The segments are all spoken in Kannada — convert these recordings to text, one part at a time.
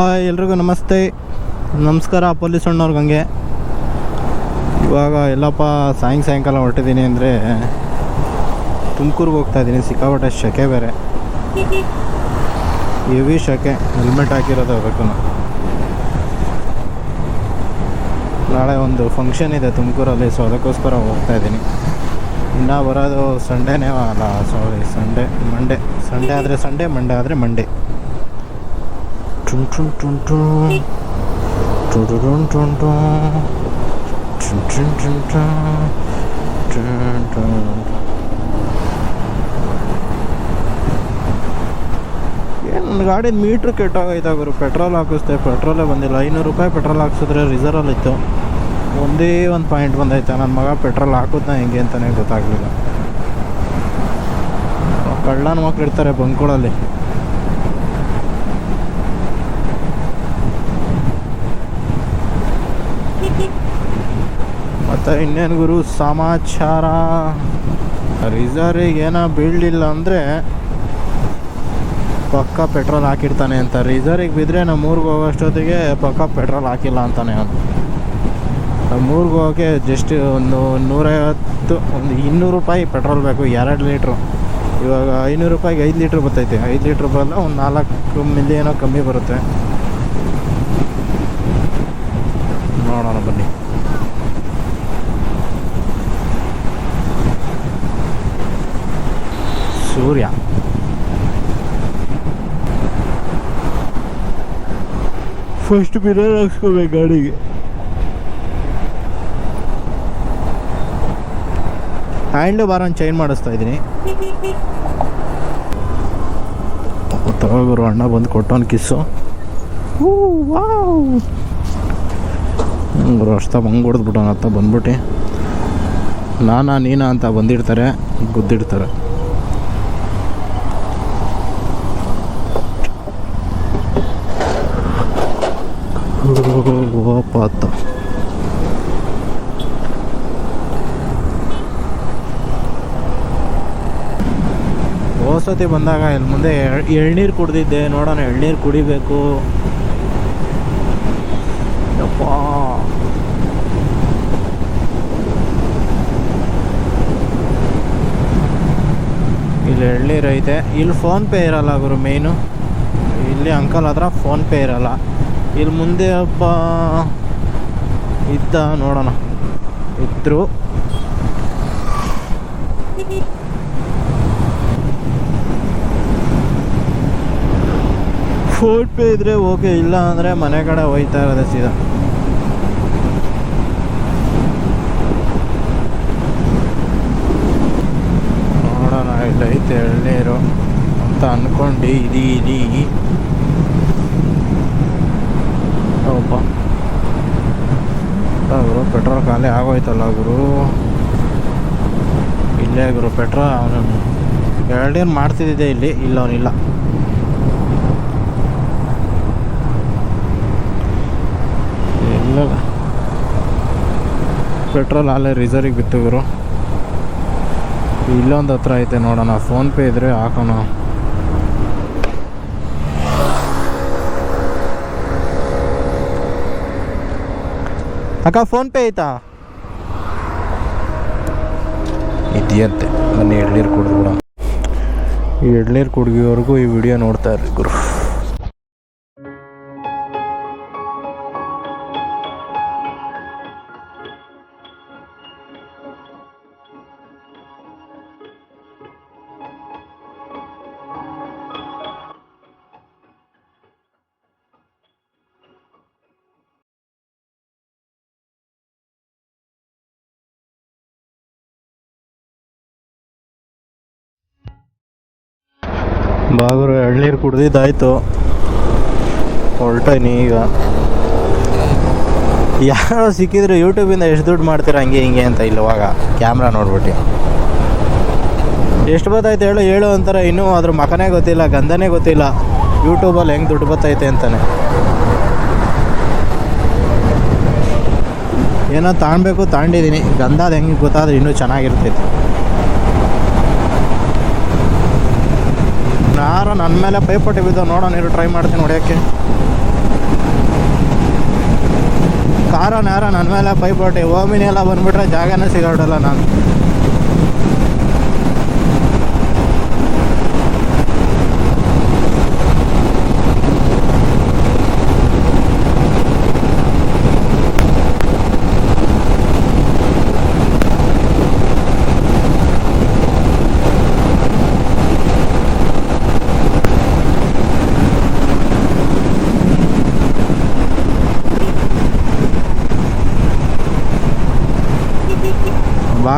ಎಲ್ರಿಗೂ ನಮಸ್ತೆ. ನಮಸ್ಕಾರ ಪೊಲೀಸ್ ಹಂಗೆ ಇವಾಗ ಎಲ್ಲಪ್ಪ ಸಾಯಂಕ ಸಾಯಂಕಾಲ ಹೊರಟಿದ್ದೀನಿ ಅಂದರೆ ತುಮಕೂರಿಗೆ ಹೋಗ್ತಾ ಇದ್ದೀನಿ. ಸಿಕ್ಕಾಪಟ್ಟೆ ಶೆಕೆ ಬೇರೆ. ಹೆವಿ ಶೆಕೆ. ಹೆಲ್ಮೆಟ್ ಹಾಕಿರೋದು ಅದಕ್ಕೂ ನಾಳೆ ಒಂದು ಫಂಕ್ಷನ್ ಇದೆ ತುಮಕೂರಲ್ಲಿ ಸೊ ಅದಕ್ಕೋಸ್ಕರ ಹೋಗ್ತಾ ಇದ್ದೀನಿ. ಇನ್ನು ಬರೋದು ಸಂಡೇನೇ ಅಲ್ಲ ಸಾರಿ ಸಂಡೇ ಮಂಡೇ ಸಂಡೇ ಆದರೆ ಸಂಡೇ ಮಂಡೇ ಆದರೆ Monday Dun, dun, dun, dun. Dun, ನನ್ನ ಗಾಡಿ ಮೀಟ್ರ್ ಕೆಟ್ಟೋಗೈತೆ ಗುರು. ಪೆಟ್ರೋಲ್ ಹಾಕಿಸ್ತೆ ಪೆಟ್ರೋಲೇ ಬಂದಿಲ್ಲ. ಐನೂರು ರೂಪಾಯಿ ಪೆಟ್ರೋಲ್ ಹಾಕಿಸಿದ್ರೆ ರಿಸರ್ವಲ್ಲಿತ್ತು ಒಂದೇ ಒಂದು ಪಾಯಿಂಟ್ ಬಂದೈತೆ. ನನ್ನ ಮಗ ಪೆಟ್ರೋಲ್ ಹಾಕುತ್ತಾ ಹೆಂಗೆ ಅಂತಲೇ ಗೊತ್ತಾಗಲಿಲ್ಲ. ಕಳ್ಳನ ಮಕ್ಕಳಿರ್ತಾರೆ ಬಂಕೋಳಲ್ಲಿ. ಮತ್ತು ಇನ್ನೇನು ಗುರು, ಸಮಾಚಾರ? ರಿಸರ್ವಿಗೆ ಏನೋ ಬೀಳಲಿಲ್ಲ ಅಂದರೆ ಪಕ್ಕ ಪೆಟ್ರೋಲ್ ಹಾಕಿರ್ತಾನೆ ಅಂತ. ರಿಸರ್ವಿಗೆ ಬಿದ್ದರೆ ನಮ್ಮ ಊರಿಗೆ ಹೋಗೋಷ್ಟೊತ್ತಿಗೆ ಪಕ್ಕ ಪೆಟ್ರೋಲ್ ಹಾಕಿಲ್ಲ ಅಂತಾನೆ ಅವನು. ನಮ್ಮ ಊರಿಗೆ ಹೋಗೋಕ್ಕೆ ಜಸ್ಟ್ ಒಂದು ನೂರೈವತ್ತು, ಒಂದು ಇನ್ನೂರು ರೂಪಾಯಿ ಪೆಟ್ರೋಲ್ ಬೇಕು, ಎರಡು ಲೀಟ್ರು. ಇವಾಗ ಐನೂರು ರೂಪಾಯಿಗೆ ಐದು ಲೀಟ್ರ್ ಬರ್ತೈತೆ. ಐದು ಲೀಟ್ರ್ ಬರಲ್ಲ ಒಂದು ನಾಲ್ಕು ಮಿಲಿ ಏನೋ ಕಮ್ಮಿ ಬರುತ್ತೆ ನೋಡೋಣ ಬನ್ನಿ ಸೂರ್ಯ. ಫಸ್ಟ್ ಮಿರರ್ ಹಾಕ್ಸ್ಕೋಬೇಕು ಗಾಡಿಗೆ. ಹ್ಯಾಂಡ್ ಬಾರ್ ಅನ್ ಚೈನ್ ಮಾಡಿಸ್ತಾ ಇದ್ದೀನಿ. ತಗೋರು ಅಣ್ಣ ಬಂದು ಕೊಟ್ಟವನು ಕಿಸ್ಸು. ಗುರು ಅಷ್ಟ ಬಂಗ್ ಹೊಡೆದ್ಬಿಟ್ಟವನ ಹತ್ತ ಬಂದ್ಬಿಟ್ಟು. ನಾನಾ ನೀನಾ ಅಂತ ಬಂದಿರ್ತಾರೆ ಗುದ್ದಿಡ್ತಾರೆ. ಪಾತ ಹೋಸತಿ ಬಂದಾಗ ಇಲ್ಲಿ ಮುಂದೆ ಎಳ್- ಎಳ್ನೀರು ಕುಡ್ದಿದ್ದೆ. ನೋಡೋಣ, ಎಳ್ನೀರು ಕುಡಿಬೇಕು. ಯಪ್ಪಾ. ಇಲ್ಲಿ ಎಳ್ನೀರು ಐತೆ. ಇಲ್ಲಿ ಫೋನ್ ಪೇ ಇರಲ್ಲ ಗುರು ಮೇಯ್ನು ಇಲ್ಲಿ ಅಂಕಲ್ ಹತ್ರ ಫೋನ್ ಪೇ ಇರಲ್ಲ. ಇಲ್ಲಿ ಮುಂದೆ ಒಬ್ಬ ಇದ್ದ ನೋಡೋಣ. ಇದ್ರು. ಫೋನ್ ಪೇ ಇದ್ರೆ ಓಕೆ ಇಲ್ಲ ಅಂದರೆ ಮನೆ ಕಡೆ ಹೋಯ್ತಾ ಇರೋದೆ ಸೀದಾ. ನೋಡೋಣ ಇಲ್ಲೈತೆ ಎಳ್ನೀರು ಅಂತ ಅನ್ಕೊಂಡು ಇದೀನಿ ಒಬ್ಬ ಗುರು. ಪೆಟ್ರೋಲ್ ಖಾಲಿ ಆಗೋಯ್ತಲ್ಲ ಗುರು. ಇಲ್ಲೇ ಗುರು ಪೆಟ್ರೋಲ್, ಅವನು ಎರಡೇನು ಮಾಡ್ತಿದ್ದಿದೆ ಇಲ್ಲಿ. ಇಲ್ಲ ಅವನಿಲ್ಲ ಇಲ್ಲ. ಪೆಟ್ರೋಲ್ ಅಲ್ಲೇ ರಿಸರ್ವಿಗೆ ಬಿತ್ತು ಗುರು. ಇಲ್ಲೊಂದು ಹತ್ರ ಐತೆ ನೋಡೋಣ. ಫೋನ್ಪೇ ಇದ್ರೆ ಹಾಕೋಣ. ಅಕ್ಕ ಫೋನ್ ಪೇ ಐತಾ? ಇದೆಯಂತೆ ಬನ್ನಿ ಎಳ್ನೀರು ಕುಡಿದು ಬಿಡ. ಈ ಎಳ್ನೀರು ಕುಡ್ಗಿವರೆಗೂ ಈ ವಿಡಿಯೋ ನೋಡ್ತಾ ಇರ್ರಿ ಗುರು. ಬಾಗುರು ಎಳ್ನೀರು ಕುಡ್ದಿದ್ದಾಯ್ತು. ಹೊರಟೈನಿ ಈಗ. ಯಾರೋ ಸಿಕ್ಕಿದ್ರು ಯೂಟ್ಯೂಬಿಂದ ಎಷ್ಟು ದುಡ್ಡು ಮಾಡ್ತೀರಾ ಹಂಗೆ ಹಿಂಗೆ ಅಂತ ಇಲ್ಲವಾಗ ಕ್ಯಾಮ್ರಾ ನೋಡ್ಬಿಟ್ಟು. ಎಷ್ಟು ಬತ್ತೈತೆ ಹೇಳು ಹೇಳು ಅಂತಾರೆ ಇನ್ನೂ ಅದ್ರ ಮಕನೇ ಗೊತ್ತಿಲ್ಲ, ಗಂಧನೇ ಗೊತ್ತಿಲ್ಲ. ಯೂಟ್ಯೂಬಲ್ಲಿ ಹೆಂಗೆ ದುಡ್ಡು ಬತ್ತೈತೆ ಅಂತಾನೆ. ಏನೋ ತಾಣಬೇಕು ತಾಂಡಿದ್ದೀನಿ ಗಂಧ ಅದು ಹೆಂಗೆ ಗೊತ್ತಾದ್ರೆ ಇನ್ನೂ ಚೆನ್ನಾಗಿರ್ತೈತೆ. ಯಾರೋ ನನ್ನ ಮೇಲೆ ಪೈಪೋಟಿ ಬಿದ್ದು ನೋಡೋಣ ನೀರು ಟ್ರೈ ಮಾಡ್ತೀನಿ ಹೊಡೆಯೋಕ್ಕೆ. ಕಾರನ್ ಯಾರೋ ನನ್ನ ಮೇಲೆ ಪೈಪೋಟಿ, ಓಮಿನಿ ಎಲ್ಲ ಬಂದ್ಬಿಟ್ರೆ ಜಾಗನೇ ಸಿಗಾಡಲ್ಲ ನಾನು.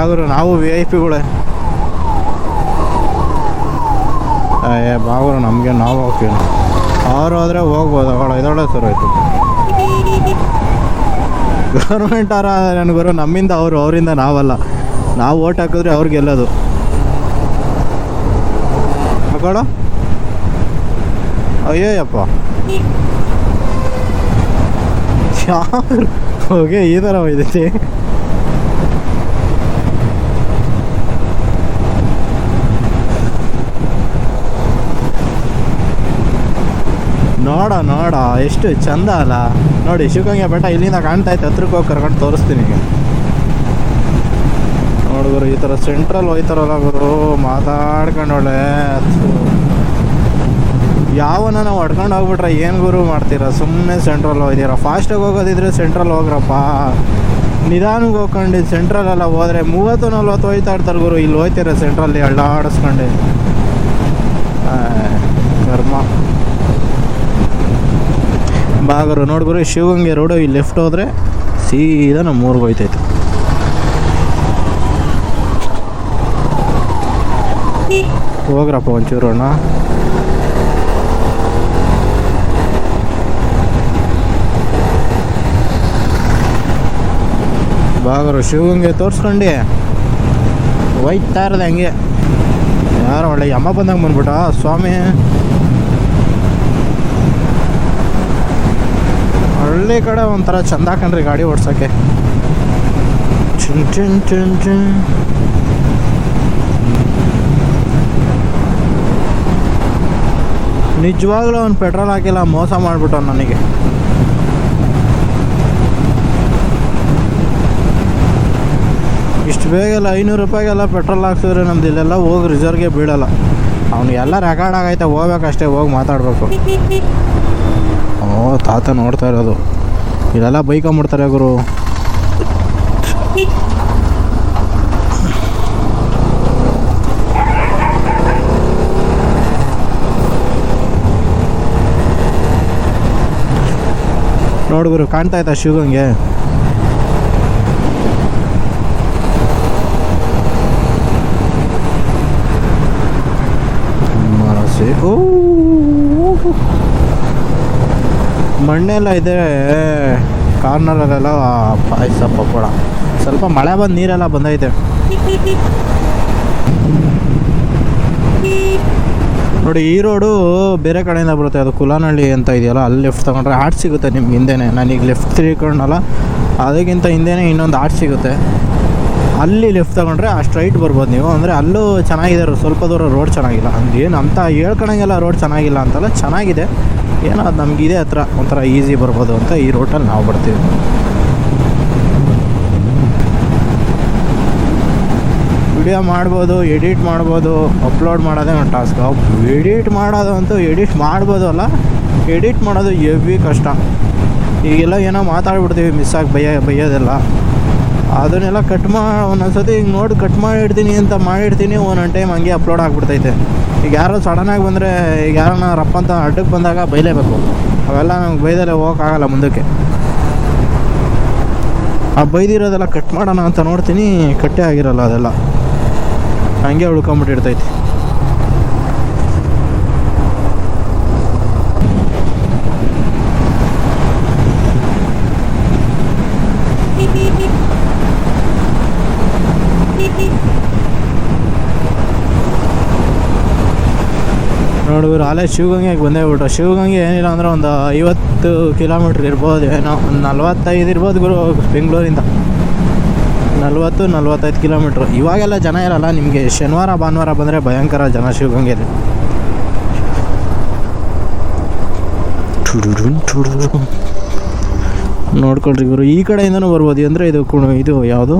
ಬಾಗುರು ನಾವು ವಿ ಐ ಪಿಗಳೇ ಏ ಬಾಗುರು ನಮಗೆ ನಾವು ಹೋಗ್ತೀವಿ. ಅವ್ರು ಹೋದ್ರೆ ಹೋಗ್ಬೋದು. ಅವಳ ಇದೊಳ್ಳೆ ಸರ್ ಆಯಿತು. ಗೌರ್ಮೆಂಟ್ ಅವರ ಬರೋ ನಮ್ಮಿಂದ ಅವರು, ಅವರಿಂದ ನಾವಲ್ಲ. ನಾವು ಓಟ್ ಹಾಕಿದ್ರೆ ಅವ್ರಿಗೆ ಗೆಲ್ಲೋದು ಹಾಕೋಣ ಅಯ್ಯೋಯಪ್ಪ ಯಾರು ಹೋಗಿ ಈ ಥರ ಒಯ್ದೈತಿ ನೋಡ ಎಷ್ಟು ಚಂದ ಅಲ್ಲ. ನೋಡಿ ಶಿವಗಂಗೆ ಬೆಟ್ಟ ಇಲ್ಲಿಂದ ಕಾಣ್ತಾ ಇತ್ತು ಹತ್ರಕ್ಕೆ ಹೋಗಿ ಕರ್ಕೊಂಡು ತೋರಿಸ್ತೀನಿ ಈಗ. ಈ ಥರ ಸೆಂಟ್ರಲ್ ಹೋಯ್ತಾರಲ್ಲ ಗುರು ಮಾತಾಡ್ಕೊಂಡು ಒಳ್ಳೆ ಯಾವನ ನಾವು ಹೊಡ್ಕೊಂಡು ಹೋಗ್ಬಿಟ್ರೆ ಏನು ಗುರು ಮಾಡ್ತೀರಾ? ಸುಮ್ಮನೆ ಸೆಂಟ್ರಲ್ ಹೋಗ್ತೀರಾ? ಫಾಸ್ಟಾಗಿ ಹೋಗೋದಿದ್ರೆ ಸೆಂಟ್ರಲ್ ಹೋಗ್ರಪ್ಪ. ನಿಧಾನಕ್ಕೆ ಹೋಗ್ಕೊಂಡು ಸೆಂಟ್ರಲೆಲ್ಲ ಹೋದರೆ ಮೂವತ್ತು ನಲ್ವತ್ತು ಹೋಯ್ತಾ ಇರ್ತಾರೆ ಗುರು. ಇಲ್ಲಿ ಹೋಯ್ತೀರ ಸೆಂಟ್ರಲ್ಲಿ ಅಳ್ಳಾಡಿಸ್ಕೊಂಡು ಆ, ಕರ್ಮ ಬಾಗರು ನೋಡ್ಗುರು ಶಿವಗಂಗೆ ರೋಡು ಇಲ್ಲಿ ಲೆಫ್ಟ್ ಹೋದ್ರೆ ಸೀದಾ ನಮ್ಮ ಊರಿಗೆ ಹೋಯ್ತೈತೆ. ಹೋಗ್ರಪ್ಪ ಒಂಚೂರು ಅಣ್ಣ. ಬಾಗರು ಶಿವಗಂಗೆ ತೋರಿಸ್ಕೊಂಡು. ಹೋಯ್ತಾ ಇರೋದು ಹಂಗೆ. ಯಾರು ಒಳ್ಳೆ ಅಮ್ಮ ಬಂದಂಗೆ ಬಂದ್ಬಿಟ್ಟ. ಸ್ವಾಮಿ. ಹಳ್ಳಿ ಕಡೆ ಒಂಥರ ಚಂದ ಕಣ್ರಿ ಗಾಡಿ ಓಡ್ಸೋಕ್ಕೆ ಚಿನ್ ಚಿನ್ ಚಿನ್ ನಿಜವಾಗ್ಲೂ ಅವ್ನು ಪೆಟ್ರೋಲ್ ಹಾಕಿಲ್ಲ, ಮೋಸ ಮಾಡ್ಬಿಟ್ಟವ್ ನನಗೆ. ಇಷ್ಟು ಬೇಗ ಎಲ್ಲ ಐನೂರು ರೂಪಾಯಿಗೆಲ್ಲ ಪೆಟ್ರೋಲ್ ಹಾಕ್ಸಿದ್ರೆ ನಮ್ದು ಇಲ್ಲೆಲ್ಲ ಹೋಗಿ ರಿಸರ್ವ್ಗೆ ಬೀಳಲ್ಲ. ಅವ್ನಿಗೆಲ್ಲ ರೆಕಾರ್ಡ್ ಆಗೈತೆ, ಹೋಗ್ಬೇಕಷ್ಟೇ, ಹೋಗಿ ಮಾತಾಡಬೇಕು. ತಾತ ನೋಡ್ತಾ ಇರೋದು. ಇದೆಲ್ಲ ಮಾಡ್ತಾರೆ ಗುರು. ನೋಡು ಗುರು ಕಾಣ್ತಾ ಆಯ್ತಾ ಶಿವಗಂಗೆ ಓ! ಮಣ್ಣೆಲ್ಲ ಇದೆ. ಕಾರ್ನರಲ್ಲೆಲ್ಲ ಪಾಯಸ, ಪಕೋಡ. ಸ್ವಲ್ಪ ಮಳೆ ಬಂದು ನೀರೆಲ್ಲ ಬಂದೈತೆ. ನೋಡಿ, ಈ ರೋಡು ಬೇರೆ ಕಡೆಯಿಂದ ಬರುತ್ತೆ. ಅದು ಕುಲಾನಹಳ್ಳಿ ಅಂತ ಇದೆಯಲ್ಲ, ಅಲ್ಲಿ ಲೆಫ್ಟ್ ತಗೊಂಡ್ರೆ ಆರ್ಟ್ ಸಿಗುತ್ತೆ ನಿಮ್ಗೆ ಹಿಂದೆನೇ. ನಾನೀಗ ಲೆಫ್ಟ್ ತಿರ್ಕೊಂಡಲ್ಲ ಅದಕ್ಕಿಂತ ಹಿಂದೆನೇ ಇನ್ನೊಂದು ಆರ್ಟ್ ಸಿಗುತ್ತೆ. ಅಲ್ಲಿ ಲೆಫ್ಟ್ ತಗೊಂಡ್ರೆ ಆ ಸ್ಟ್ರೈಟ್ ಬರ್ಬೋದು ನೀವು. ಅಂದರೆ ಅಲ್ಲೂ ಚೆನ್ನಾಗಿದೆ ಸ್ವಲ್ಪ ದೂರ ರೋಡ್ ಚೆನ್ನಾಗಿಲ್ಲ. ಅಂದ್ರೆ ಏನು ಅಂತ ಹೇಳ್ಕೊಳಂಗೆಲ್ಲ ರೋಡ್ ಚೆನ್ನಾಗಿಲ್ಲ ಅಂತಲ್ಲ, ಚೆನ್ನಾಗಿದೆ. ಏನೋ ಅದು ನಮ್ಗೆ ಇದೇ ಹತ್ರ, ಒಂಥರ ಈಸಿ ಬರ್ಬೋದು ಅಂತ ಈ ರೋಟಲ್ಲಿ ನಾವು ಬರ್ತೀವಿ. ವಿಡಿಯೋ ಮಾಡ್ಬೋದು ಎಡಿಟ್ ಮಾಡ್ಬೋದು ಅಪ್ಲೋಡ್ ಮಾಡೋದೇ ಒಂದು ಟಾಸ್ಕ್ ಎಡಿಟ್ ಮಾಡೋದು ಅಂತೂ ಎಡಿಟ್ ಮಾಡ್ಬೋದು ಅಲ್ಲ ಎಡಿಟ್ ಮಾಡೋದು ಎವಿ ಕಷ್ಟ. ಈಗೆಲ್ಲ ಏನೋ ಮಾತಾಡ್ಬಿಡ್ತೀವಿ ಮಿಸ್ ಆಗಿ ಬೈಯ ಬೈಯೋದೆಲ್ಲ ಅದನ್ನೆಲ್ಲ ಕಟ್ ಮಾ ಒಂದೊಂದ್ಸತಿ ಹಿಂಗೆ ನೋಡಿ ಕಟ್ ಮಾಡಿಡ್ತೀನಿ ಅಂತ ಮಾಡಿಡ್ತೀನಿ ಒಂದೊಂದು ಟೈಮ್ ಹಂಗೆ ಅಪ್ಲೋಡ್ ಆಗಿಬಿಡ್ತೈತೆ. ಈಗ ಯಾರಾದ್ರು ಸಡನ್ನಾಗಿ ಬಂದರೆ ಈಗ ಯಾರನ್ನ ರಪ್ಪ ಅಂತ ಅಡ್ಡಕ್ಕೆ ಬಂದಾಗ ಬೈಲೇಬೇಕು. ಅವೆಲ್ಲ ನಮ್ಗೆ ಬೈದಲ್ಲೇ ಹೋಗೋಕ್ಕಾಗಲ್ಲ ಮುಂದಕ್ಕೆ. ಆ ಬೈದಿರೋದೆಲ್ಲ ಕಟ್ ಮಾಡೋಣ ಅಂತ ನೋಡ್ತೀನಿ, ಕಟ್ಟೆ ಆಗಿರಲ್ಲ ಅದೆಲ್ಲ. ಹಂಗೆ ಉಳ್ಕೊಂಬಿಟ್ಟಿರ್ತೈತಿ. ನೋಡಿದ್ರು ಅಲ್ಲೇ ಶಿವಗಂಗೆಗೆ ಬಂದೇ ಬಿಟ್ರು ಶಿವಗಂಗೆ ಏನಿಲ್ಲ ಅಂದ್ರೆ ಒಂದು ಐವತ್ತು ಕಿಲೋಮೀಟ್ರ್ ಇರ್ಬೋದು, ಏನೋ ಒಂದು ನಲ್ವತ್ತೈದು ಇರ್ಬೋದು ಗುರು ಬೆಂಗಳೂರಿಂದ. ನಲ್ವತ್ತು, ನಲ್ವತ್ತೈದು ಕಿಲೋಮೀಟ್ರ್. ಇವಾಗೆಲ್ಲ ಜನ ಇರಲ್ಲ, ನಿಮಗೆ ಶನಿವಾರ, ಭಾನುವಾರ ಬಂದರೆ ಭಯಂಕರ ಜನ ಟುಡುಡು. ನೋಡ್ಕೊಳ್ರಿ ಗುರು, ಈ ಕಡೆಯಿಂದನೂ ಬರ್ಬೋದು. ಅಂದರೆ ಇದು ಇದು ಯಾವುದು?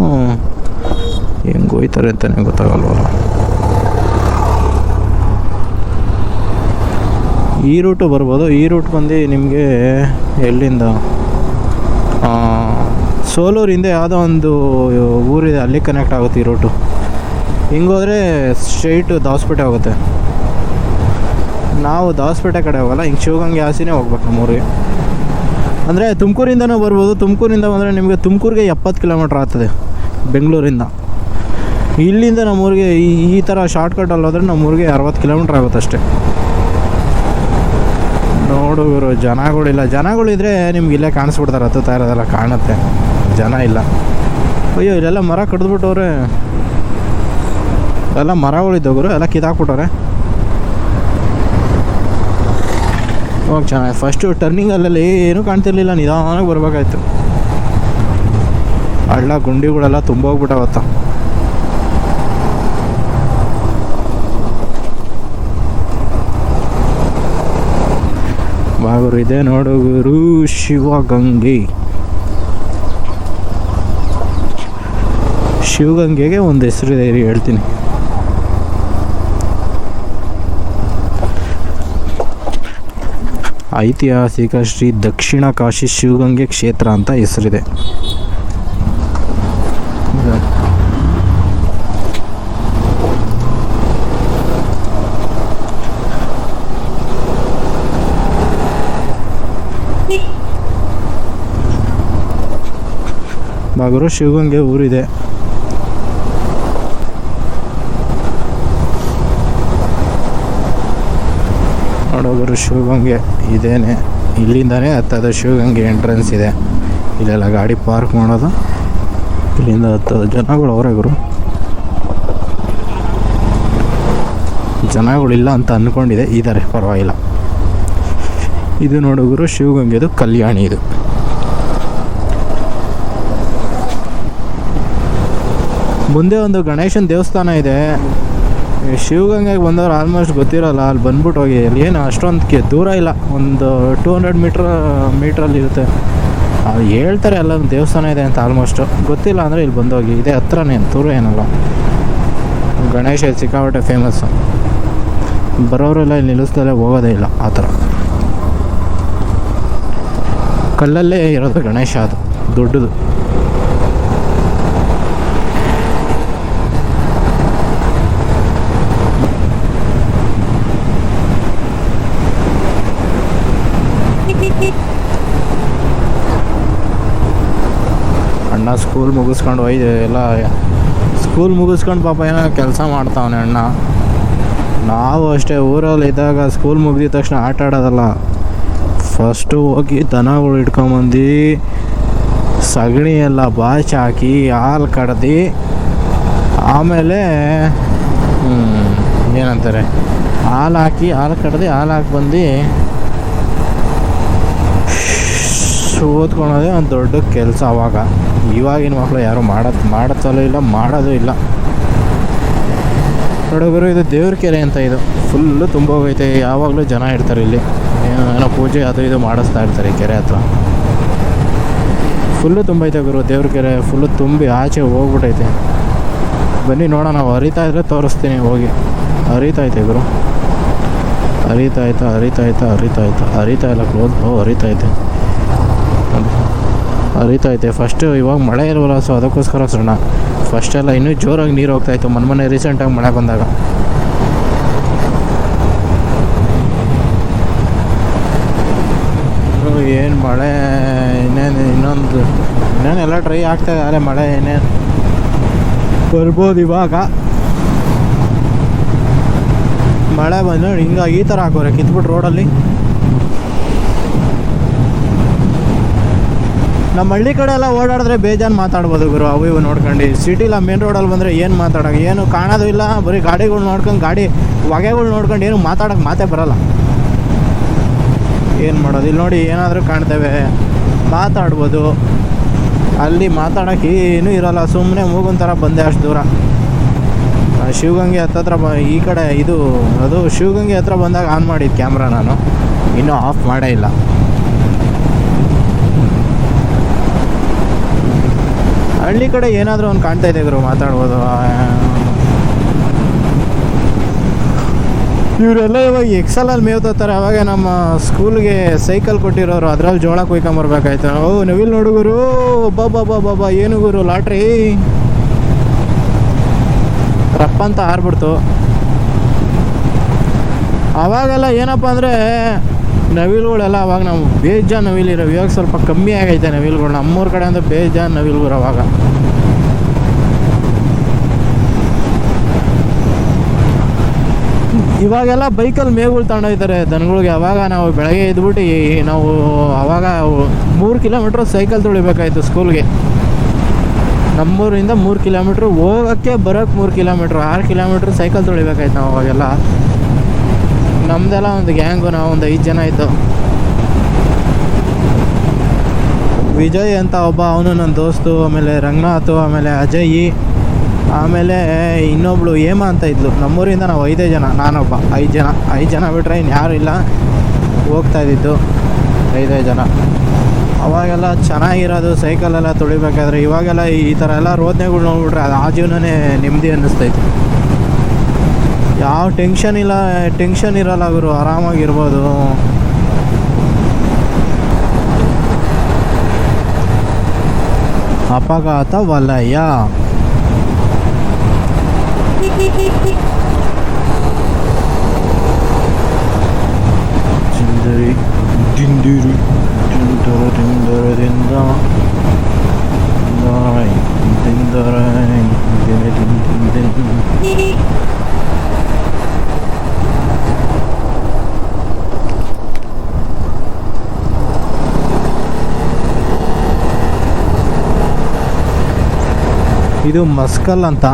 ಹೆಂಗೆ ಹೋಯ್ತಾರೆ ಅಂತಲೇ ಗೊತ್ತಾಗಲ್ವಲ್ಲ ಈ ರೂಟು ಬರ್ಬೋದು. ಈ ರೂಟ್ ಬಂದು ನಿಮಗೆ ಎಲ್ಲಿಂದ? ಸೋಲೂರಿಂದ ಯಾವುದೋ ಒಂದು ಊರಿದೆ, ಅಲ್ಲಿ ಕನೆಕ್ಟ್ ಆಗುತ್ತೆ ಈ ರೂಟು ಹಿಂಗೋದ್ರೆ ಸ್ಟ್ರೈಟು ದಾಸ್ಪೇಟೆ ಹೋಗುತ್ತೆ. ನಾವು ದಾಸ್ಪೇಟೆ ಕಡೆ ಹೋಗಲ್ಲ, ಹಿಂಗೆ ಶಿವಗಂಗೆ ಆಸಿನೇ ಹೋಗ್ಬೇಕು ನಮ್ಮೂರಿಗೆ ಅಂದರೆ ತುಮಕೂರಿಂದನೂ ಬರ್ಬೋದು. ತುಮಕೂರಿಂದ ಬಂದರೆ ನಿಮಗೆ ತುಮಕೂರಿಗೆ ಎಪ್ಪತ್ತು ಕಿಲೋಮೀಟ್ರ್ ಆಗ್ತದೆ, ಬೆಂಗಳೂರಿಂದ. ಇಲ್ಲಿಂದ ನಮ್ಮೂರಿಗೆ ಈ ಈ ಥರ ಶಾರ್ಟ್ಕಟ್ಟಲ್ಲಿ ಹೋದರೆ ನಮ್ಮೂರಿಗೆ ಅರವತ್ತು ಕಿಲೋಮೀಟ್ರ್ ಆಗುತ್ತೆ ಅಷ್ಟೇ ಇವರು ಜನಗಳಿಲ್ಲ ಜನಗಳಿದ್ರೆ ನಿಮ್ಗೆ ಇಲ್ಲೇ ಕಾಣಿಸ್ಬಿಡ್ತಾರೆ ಹತ್ತುತ್ತಾ ಇರೋದೆಲ್ಲ ಕಾಣುತ್ತೆ. ಜನ ಇಲ್ಲ. ಅಯ್ಯೋ, ಇಲ್ಲೆಲ್ಲ ಮರ ಕಡಿದ್ಬಿಟ್ಟವ್ರೆ. ಎಲ್ಲ ಮರಗಳಿದ್ದೋಗ್ರು ಎಲ್ಲ ಕಿದಾಕ್ಬಿಟ್ಟವ್ರೆ ಓಕೆ ಚೆನ್ನಾಗಿ ಫಸ್ಟು ಟರ್ನಿಂಗಲ್ಲೆಲ್ಲ ಏನೂ ಕಾಣ್ತಿರ್ಲಿಲ್ಲ ನಿಧಾನಕ್ಕೆ ಬರಬೇಕಾಯ್ತು. ಹಳ್ಳ, ಗುಂಡಿಗಳೆಲ್ಲ ತುಂಬ ಹೋಗ್ಬಿಟ್ಟವತ್ತ ಬಾಗುರು ಇದೆ ನೋಡು ಗುರು ಶಿವಗಂಗೆ ಶಿವಗಂಗೆಗೆ ಒಂದು ಹೆಸರಿದೆ ಹೇಳ್ತೀನಿ. ಐತಿಹಾಸಿಕ ಶ್ರೀ ದಕ್ಷಿಣ ಕಾಶಿ ಶಿವಗಂಗೆ ಕ್ಷೇತ್ರ ಅಂತ ಹೆಸರಿದೆ. ಬಾಗರು ಶಿವಗಂಗೆ ಊರಿದೆ ನೋಡೋಗರು ಶಿವಗಂಗೆ ಇದೇನೆ ಇಲ್ಲಿಂದನೇ ಹತ್ತದ ಶಿವಗಂಗೆ ಎಂಟ್ರೆನ್ಸ್ ಇದೆ ಇಲ್ಲೆಲ್ಲ ಗಾಡಿ ಪಾರ್ಕ್ ಮಾಡೋದು ಇಲ್ಲಿಂದ ಹತ್ತದ ಜನಗಳು ಅವರೇ ಗುರು ಜನಗಳಿಲ್ಲ ಅಂತ ಅಂದ್ಕೊಂಡಿದೆ ಇದ್ದಾರೆ ಪರವಾಗಿಲ್ಲ ಇದು ನೋಡೋಗರು ಶಿವಗಂಗೆದು ಕಲ್ಯಾಣಿ ಇದು ಮುಂದೆ ಒಂದು ಗಣೇಶನ ದೇವಸ್ಥಾನ ಇದೆ. ಶಿವಗಂಗೆ ಶಿವಗಂಗೆಗೆ ಬಂದವ್ರು ಆಲ್ಮೋಸ್ಟ್ ಗೊತ್ತಿರಲ್ಲ, ಅಲ್ಲಿ ಬಂದ್ಬಿಟ್ಟು ಹೋಗಿ ಅಲ್ಲಿ ಏನು ಅಷ್ಟೊಂದು ದೂರ ಇಲ್ಲ. ಒಂದು ಟೂ ಹಂಡ್ರೆಡ್ ಮೀಟ್ರ್ ಮೀಟ್ರಲ್ಲಿ ಇರುತ್ತೆ. ಅದು ಹೇಳ್ತಾರೆ ಎಲ್ಲ ದೇವಸ್ಥಾನ ಇದೆ ಅಂತ ಆಲ್ಮೋಸ್ಟು ಗೊತ್ತಿಲ್ಲ ಅಂದರೆ ಇಲ್ಲಿ ಬಂದೋಗಿ. ಇದೇ ಹತ್ರನೇ, ದೂರ ಏನಲ್ಲ. ಗಣೇಶ ಸಿಕ್ಕಾಪಟ್ಟೆ ಫೇಮಸ್ಸು ಬರೋರೆಲ್ಲ ಇಲ್ಲಿ ನಿಲ್ಲಿಸ್ದಲ್ಲೇ ಹೋಗೋದೇ ಇಲ್ಲ, ಆ ಥರ. ಕಲ್ಲಲ್ಲೇ ಇರೋದು ಗಣೇಶ ಅದು, ದೊಡ್ಡದು. ಅಣ್ಣ ಸ್ಕೂಲ್ ಮುಗಿಸ್ಕೊಂಡು ಒಯ್ದು, ಎಲ್ಲ ಸ್ಕೂಲ್ ಮುಗಿಸ್ಕೊಂಡು ಪಾಪ ಏನೋ ಕೆಲಸ ಮಾಡ್ತಾವನೆ ಅಣ್ಣ. ನಾವು ಅಷ್ಟೇ ಊರಲ್ಲಿ ಇದ್ದಾಗ ಸ್ಕೂಲ್ ಮುಗಿದ ತಕ್ಷಣ ಆಟ ಆಡೋದಲ್ಲ. ಫಸ್ಟು ಹೋಗಿ ದನಗಳು ಇಟ್ಕೊಂಬಂದು ಸಗಣಿ ಎಲ್ಲ ಬಾಚಿ ಹಾಕಿ, ಹಾಲು ಕಡ್ದು, ಆಮೇಲೆ ಏನಂತಾರೆ? ಹಾಲು ಹಾಕಿ, ಹಾಲು ಕಡ್ದು, ಹಾಲು ಹಾಕಿ ಬಂದು ಓದ್ಕೊಳೋದೇ ಒಂದು ದೊಡ್ಡ ಕೆಲಸ ಅವಾಗ. ಇವಾಗಿನ ಮಕ್ಕಳು ಯಾರು ಮಾಡೋದು ಮಾಡತ್ತಲೂ ಇಲ್ಲ, ಮಾಡೋದು ಇಲ್ಲ. ಹುಡುಗರು ಇದು ದೇವ್ರ ಕೆರೆ ಅಂತ ಇದು. ಫುಲ್ಲು ತುಂಬ ಹೋಗೈತೆ. ಯಾವಾಗಲೂ ಜನ ಇರ್ತಾರೆ ಇಲ್ಲಿ. ಏನೋ ಪೂಜೆ ಅದು ಇದು ಮಾಡಿಸ್ತಾ ಇರ್ತಾರೆ ಈ ಕೆರೆ ಹತ್ರ. ಫುಲ್ಲು ತುಂಬೈತೆ ಗುರು, ದೇವ್ರ ಕೆರೆ. ಫುಲ್ಲು ತುಂಬಿ ಆಚೆ ಹೋಗ್ಬಿಟ್ಟೈತೆ ಬನ್ನಿ ನೋಡೋಣ ನಾವು ಹರಿತಾ ಇದ್ರೆ ತೋರಿಸ್ತೀನಿ ಹೋಗಿ. ಹರಿತೈತೆ ಗುರು. ಹರಿತಾಯ್ತಾ ಹರಿತಾಯ್ತಾ ಹರಿತಾಯ್ತಾ ಹರಿತಾ ಇಲ್ಲ ಕ್ಲೋಸ್ ಹರಿತೈತೆ ಅದು ಹರಿತೈತೆ ಫಸ್ಟು ಇವಾಗ ಮಳೆ ಇರೋಲ್ಲ ಸೊ ಅದಕ್ಕೋಸ್ಕರ ಸಣ್ಣ ಫಸ್ಟೆಲ್ಲ ಇನ್ನೂ ಜೋರಾಗಿ ನೀರು ಹೋಗ್ತಾಯಿತ್ತು ಮೊನ್ನೆ ರೀಸೆಂಟಾಗಿ ಮಳೆ ಬಂದಾಗ. ಏನು ಮಳೆ, ಇನ್ನೇನು, ಇನ್ನೊಂದು. ಇನ್ನೇನು ಎಲ್ಲ ಟ್ರೈ ಆಗ್ತಾಯಿದೆ ಆದರೆ ಮಳೆ ಏನೇನು ಬರ್ಬೋದು ಇವಾಗ. ಮಳೆ ಬಂದು ಹಿಂಗಾಗಿ ಈ ಥರ ಹಾಕೋರೆ ಕಿತ್ಬಿಟ್ಟು ರೋಡಲ್ಲಿ ನಮ್ಮ ಹಳ್ಳಿ ಕಡೆ ಎಲ್ಲ ಓಡಾಡಿದ್ರೆ ಬೇಜಾನ್ ಮಾತಾಡ್ಬೋದು ಗುರು, ಅವು ಇವು ನೋಡ್ಕೊಂಡು. ಸಿಟಿಲ ಮೇನ್ ರೋಡಲ್ಲಿ ಬಂದರೆ ಏನು ಮಾತಾಡೋಕೆ ಏನು ಕಾಣೋದು ಇಲ್ಲ, ಬರೀ ಗಾಡಿಗಳು ನೋಡ್ಕೊಂಡು, ಗಾಡಿ ಹೊಗೆಗಳು ನೋಡ್ಕೊಂಡು ಏನು ಮಾತಾಡೋಕೆ ಮಾತೇ ಬರೋಲ್ಲ. ಏನು ಮಾಡೋದು? ಇಲ್ಲಿ ನೋಡಿ ಏನಾದರೂ ಕಾಣ್ತೇವೆ. ಮಾತಾಡ್ಬೋದು. ಅಲ್ಲಿ ಮಾತಾಡೋಕೆ ಏನೂ ಇರೋಲ್ಲ ಸುಮ್ಮನೆ ಮೂಗು ಥರ ಬಂದೆ ಅಷ್ಟು ದೂರ. ಶಿವಗಂಗೆ ಹತ್ರ ಬ, ಈ ಕಡೆ ಇದು, ಅದು ಶಿವಗಂಗೆ ಹತ್ರ ಬಂದಾಗ ಆನ್ ಮಾಡಿದ್ದು ಕ್ಯಾಮ್ರಾ ನಾನು. ಇನ್ನೂ ಆಫ್ ಮಾಡೇ ಇಲ್ಲ. ಹಳ್ಳಿ ಕಡೆ ಏನಾದರೂ ಒಂದು ಕಾಣ್ತಾ ಇದೆ ಗುರು, ಮಾತಾಡ್ಬೋದು. ಇವರೆಲ್ಲ ಇವಾಗ ಎಕ್ಸಲಲ್ಲಿ ಮೇವ್ತಾರೆ ಅವಾಗ ನಮ್ಮ ಸ್ಕೂಲ್ಗೆ ಸೈಕಲ್ ಕೊಟ್ಟಿರೋರು, ಅದ್ರಲ್ಲಿ ಜೋಳ ಕುಯ್ಕೊಂಬರ್ಬೇಕಾಯ್ತು ಓ, ನವಿಲ್ ನೋಡುಗರು ಬಾಬಾ ಏನು ಗುರು, ಲಾಟ್ರಿ? ರಪ್ಪ ಅಂತ ಹಾರ್ಬಿಡ್ತು. ಅವಾಗೆಲ್ಲ ಏನಪ್ಪ ಅಂದರೆ ನವಿಲುಗಳೆಲ್ಲ ಅವಾಗ ನಾವು ಬೇಜಾನ್ ನವಿಲಿರೋ, ಇವಾಗ ಸ್ವಲ್ಪ ಕಮ್ಮಿ ಆಗೈತೆ ನವಿಲುಗಳು. ನಮ್ಮೂರ ಕಡೆ ಅಂದ್ರೆ ಬೇಜಾನ್ ನವಿಲುಗಳು ಅವಾಗ. ಇವಾಗೆಲ್ಲ ಬೈಕಲ್ಲಿ ಮೇವುಗಳು ತಗೊಂಡೋಗ್ತಾರೆ ದನಗಳಿಗೆ. ಅವಾಗ ನಾವು ಬೆಳಗ್ಗೆ ಎದ್ಬಿಟ್ಟು ನಾವು ಅವಾಗ ಮೂರು ಕಿಲೋಮೀಟ್ರ್ ಸೈಕಲ್ ತುಳಿಬೇಕಾಯ್ತು ಸ್ಕೂಲ್ಗೆ. ನಮ್ಮೂರಿಂದ ಮೂರು ಕಿಲೋಮೀಟ್ರ್ ಹೋಗೋಕ್ಕೆ ಬರೋಕ್ಕೆ ಮೂರು ಕಿಲೋಮೀಟ್ರ್, ಆರು ಕಿಲೋಮೀಟ್ರ್ ಸೈಕಲ್ ತುಳಿಬೇಕಾಯ್ತು ನಾವು ಅವಾಗೆಲ್ಲ. ನಮ್ದೆಲ್ಲ ಒಂದು ಗ್ಯಾಂಗು ನಾವು ಒಂದು ಐದು ಜನ ಇದ್ದು. ವಿಜಯ್ ಅಂತ ಒಬ್ಬ, ಅವನು ನನ್ನ ದೋಸ್ತು, ಆಮೇಲೆ ರಂಗನಾಥ್, ಆಮೇಲೆ ಅಜಯ್, ಆಮೇಲೆ ಇನ್ನೊಬ್ಳು ಹೇಮ ಅಂತ ಇದ್ಲು. ನಮ್ಮೂರಿಂದ ನಾವು ಐದೇ ಜನ, ನಾನೊಬ್ಬ. ಐದು ಜನ ಐದು ಜನ ಬಿಟ್ಟರೆ ಇನ್ನು ಯಾರು ಇಲ್ಲ. ಹೋಗ್ತಾ ಇದ್ದಿದ್ದು ಐದೇ ಜನ. ಅವಾಗೆಲ್ಲ ಚೆನ್ನಾಗಿರೋದು ಸೈಕಲೆಲ್ಲ ತುಳಿಬೇಕಾದ್ರೆ ಇವಾಗೆಲ್ಲ ಈ ಥರ ಎಲ್ಲ ರೋದನೆಗಳು ನೋಡ್ಬಿಟ್ರೆ ಅದು ಆ ಜೀವನನೇ ನೆಮ್ಮದಿ ಅನ್ನಿಸ್ತೈತೆ ಯಾವ ಟೆನ್ಷನ್ ಇಲ್ಲ ಟೆನ್ಷನ್ ಇರಲ್ಲ ಗುರು, ಆರಾಮಾಗಿರ್ಬೋದು. ಅಪಘಾತ ವಲಯ. ದಿಂದರಿ ದಿಂದಿರು ದಿಂದರ ದಿಂದರದಿಂದ, ದಿಂದರೈ ದಿಂದರೈ ದಿನ ದಿನ ಇದು ಮಸ್ಕಲ್ ಅಂತ.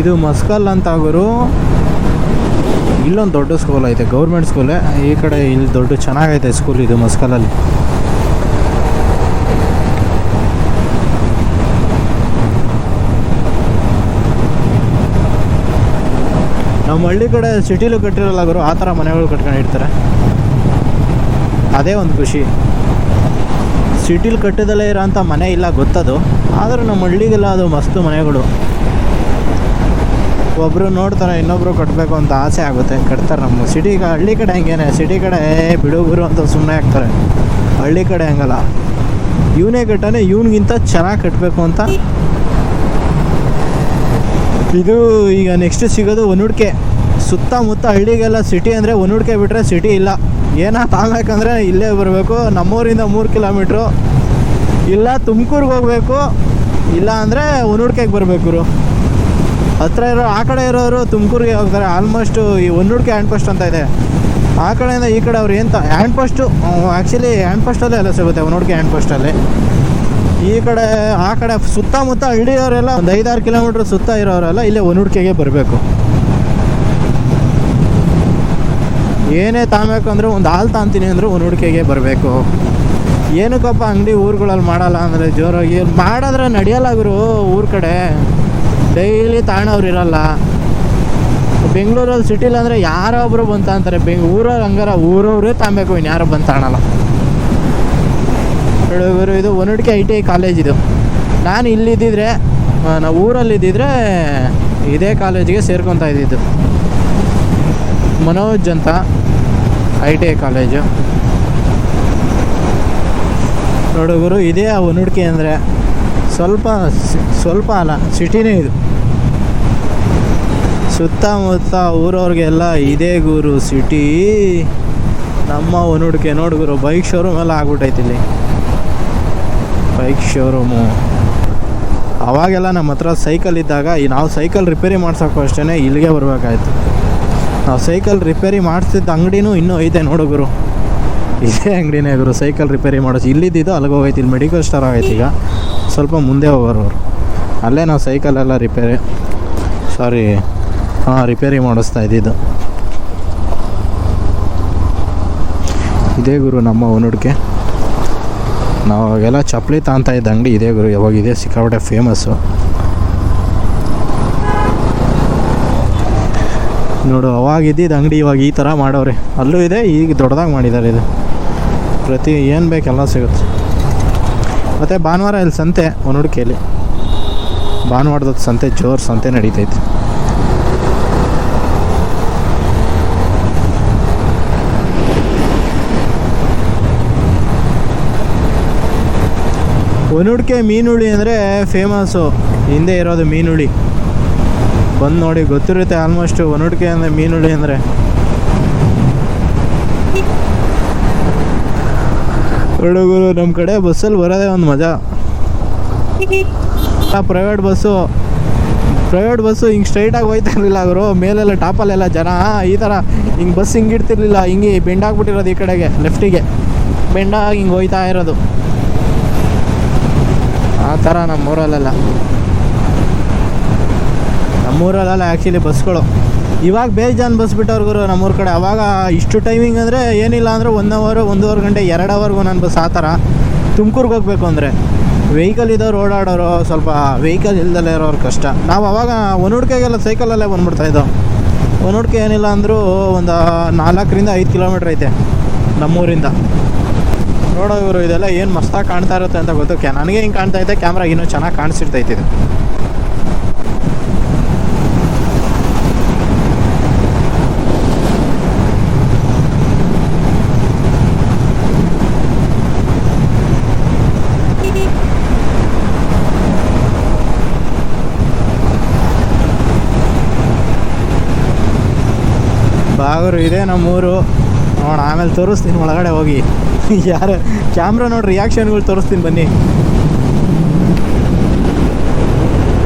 ಇದು ಮಸ್ಕಲ್ ಅಂತ ಗುರು. ಇಲ್ಲೊಂದು ದೊಡ್ಡ ಸ್ಕೂಲ್ ಐತೆ ಗೌರ್ಮೆಂಟ್ ಸ್ಕೂಲೇ ಈ ಕಡೆ ಇಲ್ಲಿ ದೊಡ್ಡ ಚೆನ್ನಾಗೈತೆ ಸ್ಕೂಲ್ ಇದು ಮಸ್ಕಲಲ್ಲಿ. ನಮ್ಮ ಹಳ್ಳಿ ಕಡೆ ಸಿಟಿಲೂ ಕಟ್ಟಿರಲ್ಲ ಗುರು, ಆ ಥರ ಮನೆಗಳು ಕಟ್ಕೊಂಡಿರ್ತಾರೆ. ಅದೇ ಒಂದು ಖುಷಿ. ಸಿಟಿಲಿ ಕಟ್ಟದಲ್ಲೇ ಇರೋಂಥ ಮನೆ ಇಲ್ಲ ಗೊತ್ತದು ಆದರೂ ನಮ್ಮ ಹಳ್ಳಿಗೆಲ್ಲ ಅದು ಮಸ್ತು ಮನೆಗಳು. ಒಬ್ಬರು ನೋಡ್ತಾರೆ ಇನ್ನೊಬ್ಬರು ಕಟ್ಟಬೇಕು ಅಂತ ಆಸೆ ಆಗುತ್ತೆ ಕಟ್ತಾರೆ ನಮ್ಮ ಸಿಟಿ ಹಳ್ಳಿ ಕಡೆ ಹಂಗೇನೆ ಸಿಟಿ ಕಡೆ "ಏ, ಬಿಡು ಗುರು ಅಂತ ಸುಮ್ಮನೆ ಆಗ್ತಾರೆ. ಹಳ್ಳಿ ಕಡೆ ಹಂಗಲ್ಲ. ಇವನೇ ಕಟ್ಟಾನೆ ಇವನಿಗಿಂತ ಚೆನ್ನಾಗಿ ಕಟ್ಟಬೇಕು ಅಂತ. ಇದು ಈಗ ನೆಕ್ಸ್ಟ್ ಸಿಗೋದು ಒನುಡ್ಕೆ. ಸುತ್ತಮುತ್ತ ಹಳ್ಳಿಗೆಲ್ಲ ಸಿಟಿ ಅಂದರೆ ಒನುಡ್ಕೆ ಬಿಟ್ಟರೆ ಸಿಟಿ ಇಲ್ಲ. ಏನೋ ತಾಗಬೇಕಂದ್ರೆ ಇಲ್ಲೇ ಬರಬೇಕು, ನಮ್ಮೂರಿಂದ ಮೂರು ಕಿಲೋಮೀಟ್ರು. ಇಲ್ಲ ತುಮಕೂರಿಗೆ ಹೋಗಬೇಕು, ಇಲ್ಲ ಅಂದರೆ ಒನುಡ್ಕೆಗೆ ಬರಬೇಕು ಹತ್ರ ಇರೋ, ಆ ಕಡೆ ಇರೋರು ತುಮಕೂರಿಗೆ ಹೋಗ್ತಾರೆ. ಆಲ್ಮೋಸ್ಟು ಈ ಒನ್ನುಡ್ಕೆ ಹ್ಯಾಂಡ್ ಪೋಸ್ಟ್ ಅಂತ ಇದೆ. ಆ ಕಡೆಯಿಂದ ಈ ಕಡೆ ಅವ್ರು ಏನು ಹ್ಯಾಂಡ್ ಪೋಸ್ಟು ಆ್ಯಕ್ಚುಲಿ ಹ್ಯಾಂಡ್ ಪೋಸ್ಟಲ್ಲೇ ಎಲ್ಲ ಸಿಗುತ್ತೆ ಒನ್ನುಡ್ಕೆ ಹ್ಯಾಂಡ್ ಪೋಸ್ಟಲ್ಲಿ ಈ ಕಡೆ, ಆ ಕಡೆ ಸುತ್ತಮುತ್ತ ಹಳ್ಳಿಯವರೆಲ್ಲ ಒಂದು ಐದಾರು ಕಿಲೋಮೀಟ್ರ್ ಸುತ್ತ ಇರೋರೆಲ್ಲ ಇಲ್ಲೇ ಒನ್ನುಡ್ಕೆಗೆ ಬರಬೇಕು. ಏನೇ ತಾಂಬೇಕು ಅಂದರೆ ಒಂದು ಹಾಲು ತಾಂತೀನಿ ಅಂದರೆ ಒನ್ನುಡ್ಕೆಗೆ ಬರಬೇಕು. ಏನಕ್ಕಪ್ಪ ಅಂಗಡಿ ಊರುಗಳಲ್ಲಿ ಮಾಡಲ್ಲ ಅಂದರೆ ಜೋರಾಗಿ ಮಾಡಿದ್ರೆ ನಡೆಯಲ್ಲ ಗುರು ಊರ ಕಡೆ. ಡೈಲಿ ತಾಣವ್ರು ಇರಲ್ಲ. ಬೆಂಗಳೂರಲ್ಲಿ ಸಿಟಿಲಿ ಅಂದರೆ ಯಾರೋ ಒಬ್ಬರು ಬಂತ ಅಂತಾರೆ. ಬೆಂಗ್ ಊರಲ್ಲಿ ಹಂಗಾರ ಊರವ್ರೇ ತಾಂಬೇಕು ಇನ್ನು ಯಾರು ಬಂದು ತಾಣಲ್ಲ. ಹುಡುಗರು ಇದು ಒನಡಿಕೆ ಐ ಟಿ ಐ ಕಾಲೇಜ್ ಇದು. ನಾನು ಇಲ್ಲಿದ್ದಿದ್ರೆ ನಾವು ಊರಲ್ಲಿ ಇದ್ದಿದ್ರೆ ಇದೇ ಕಾಲೇಜಿಗೆ ಸೇರ್ಕೊತಾ ಇದ್ದಿದ್ದು. ಮನೋಜ್ ಅಂತ. I T I college. ನೋಡುಗರು ಇದೇ ಆ ಒನುಡ್ಕೆ ಅಂದರೆ ಸ್ವಲ್ಪ ಸ್ವಲ್ಪ ಅಲ್ಲ, ಸಿಟಿನೇ ಇದು. ಸುತ್ತಮುತ್ತ ಊರವ್ರಿಗೆಲ್ಲ ಇದೇ ಗುರು, ಸಿಟಿ. ನಮ್ಮ ಒನುಡ್ಕೆ ನೋಡುಗರು ಬೈಕ್ ಶೋರೂಮ್ ಎಲ್ಲ ಆಗ್ಬಿಟ್ಟೈತಿ ಇಲ್ಲಿ. ಬೈಕ್ ಶೋರೂಮು ಅವಾಗೆಲ್ಲ ನಮ್ಮ ಹತ್ರ ಸೈಕಲ್ ಇದ್ದಾಗ ನಾವು ಸೈಕಲ್ ರಿಪೇರಿ ಮಾಡ್ಸೋಕ್ಕೂ ಅಷ್ಟೇ ಇಲ್ಲಿಗೆ ಬರಬೇಕಾಯ್ತು. ನಾವು ಸೈಕಲ್ ರಿಪೇರಿ ಮಾಡಿಸ್ತಿದ್ದ ಅಂಗಡಿನೂ ಇನ್ನೂ ಐತೆ ನೋಡುಗರು ಇದೇ ಅಂಗಡಿನೇ ಗುರು ಸೈಕಲ್ ರಿಪೇರಿ ಮಾಡಿಸಿ ಇಲ್ಲಿದ್ದು ಅಲ್ಲಿಗೆ ಹೋಗೈತಿ, ಇಲ್ಲಿ ಮೆಡಿಕಲ್ ಸ್ಟೋರ್ ಆಗೈತಿ ಈಗ. ಸ್ವಲ್ಪ ಮುಂದೆ ಹೋಗೋರು ಅಲ್ಲೇ ನಾವು ಸೈಕಲೆಲ್ಲ ರಿಪೇರಿ ಸಾರಿ ಹಾಂ, ರಿಪೇರಿ ಮಾಡಿಸ್ತಾ ಇದ್ದಿದ್ದು. ಇದೇ ಗುರು ನಮ್ಮ ಹುಡುಕೆ ನಾವು ಅವಾಗೆಲ್ಲ ಚಪ್ಪಲಿ ತಾಂತ ಇದ್ದ ಅಂಗಡಿ ಇದೇ ಗುರು, ಯಾವಾಗ ಇದೆ ಸಿಕ್ಕಾಪಟ್ಟೆ ಫೇಮಸ್ಸು ನೋಡು ಅವಾಗ ಇದ್ದಿದ್ದು ಅಂಗಡಿ ಇವಾಗ ಈ ಥರ ಮಾಡೋರೆ. ಅಲ್ಲೂ ಇದೆ, ಈಗ ದೊಡ್ಡದಾಗಿ ಮಾಡಿದ್ದಾರೆ ಇದು. ಪ್ರತಿ ಏನು ಬೇಕೆಲ್ಲ ಸಿಗುತ್ತೆ. ಮತ್ತು ಭಾನುವಾರ ಇಲ್ಲಿ ಸಂತೆ, ಒನೋಡ್ಕೆಯಲ್ಲಿ. ಭಾನುವಾರದ ಸಂತೆ, ಜೋರು ಸಂತೆ ನಡೀತೈತೆ. ಒನುಡ್ಕೆ ಮೀನುಳಿ ಅಂದರೆ ಫೇಮಸ್ಸು ಹಿಂದೆ ಇರೋದು ಮೀನುಳಿ ಬಂದು ನೋಡಿ, ಗೊತ್ತಿರುತ್ತೆ ಆಲ್ಮೋಸ್ಟ್ ಒನ್ನುಡಿಕೆ ಅಂದರೆ ಮೀನುಳಿ ಅಂದರೆ. ಹುಡುಗರು ನಮ್ಮ ಕಡೆ ಬಸ್ಸಲ್ಲಿ ಬರೋದೇ ಒಂದು ಮಜಾ. ಪ್ರೈವೇಟ್ ಬಸ್ಸು ಪ್ರೈವೇಟ್ ಬಸ್ಸು ಹಿಂಗೆ ಸ್ಟ್ರೈಟಾಗಿ ಹೋಯ್ತಾ ಇರಲಿಲ್ಲ ಅವರು ಮೇಲೆಲ್ಲ ಟಾಪಲ್ಲೆಲ್ಲ ಜನ ಈ ಥರ ಹಿಂಗೆ ಬಸ್ ಹಿಂಗೆ ಇಡ್ತಿರ್ಲಿಲ್ಲ, ಹಿಂಗೆ ಬೆಂಡಾಗ್ಬಿಟ್ಟಿರೋದು ಈ ಕಡೆಗೆ ಲೆಫ್ಟಿಗೆ ಬೆಂಡಾಗಿ ಹಿಂಗೆ ಹೋಯ್ತಾ ಇರೋದು. ಆ ಥರ ನಮ್ಮೂರಲ್ಲೆಲ್ಲ ನಮ್ಮೂರಲ್ಲೆಲ್ಲ ಆ್ಯಕ್ಚುಲಿ ಬಸ್ಗಳು ಇವಾಗ ಬೇಜಾನ್ ಬಸ್ ಬಿಟ್ಟವ್ರಿಗೂ ಗುರು ನಮ್ಮೂರ ಕಡೆ. ಅವಾಗ ಇಷ್ಟು ಟೈಮಿಂಗ್ ಅಂದರೆ ಏನಿಲ್ಲ ಅಂದರೆ ಒನ್ ಅವರು ಒಂದೂವರೆ ಗಂಟೆ, ಎರಡು ಅವರ್ಗೂ ನಾನು ಬಸ್ ಆ ಥರ. ತುಮಕೂರ್ಗೆ ಹೋಗ್ಬೇಕು ಅಂದರೆ. ವೆಹಿಕಲ್ ಇದ್ದವ್ರು ಓಡಾಡೋರು ಸ್ವಲ್ಪ ವೆಹಿಕಲ್ ಇಲ್ದಲೇ ಇರೋರು ಕಷ್ಟ. ನಾವು ಅವಾಗ ಒನುಡ್ಕೆಗೆಲ್ಲ ಸೈಕಲಲ್ಲೇ ಬಂದ್ಬಿಡ್ತಾ ಇದ್ದೋ. ಒನುಡ್ಕೆ ಏನಿಲ್ಲ ಅಂದರೂ ಒಂದು ನಾಲ್ಕರಿಂದ ಐದು ಕಿಲೋಮೀಟ್ರ್ ಐತೆ ನಮ್ಮೂರಿಂದ. ನೋಡೋ ಇವರು ಇದೆಲ್ಲ ಏನು ಮಸ್ತಾಗಿ ಕಾಣ್ತಾ ಇರುತ್ತೆ ಅಂತ ಗೊತ್ತಕ್ಕೆ? ನನಗೆ ಹಿಂಗೆ ಕಾಣ್ತಾ ಇದೆ ಕ್ಯಾಮ್ರಾ ಇನ್ನೂ ಚೆನ್ನಾಗಿ ಕಾಣಿಸಿರ್ತೈತೆ ಬಾಗರು ಇದೆ ನಮ್ಮೂರು. ನೋಡ ಆಮೇಲೆ ತೋರಿಸ್ತೀನಿ ಒಳಗಡೆ ಹೋಗಿ. ಯಾರು? ಕ್ಯಾಮ್ರಾ ನೋಡಿ ರಿಯಾಕ್ಷನ್ಗಳು ತೋರಿಸ್ತೀನಿ ಬನ್ನಿ.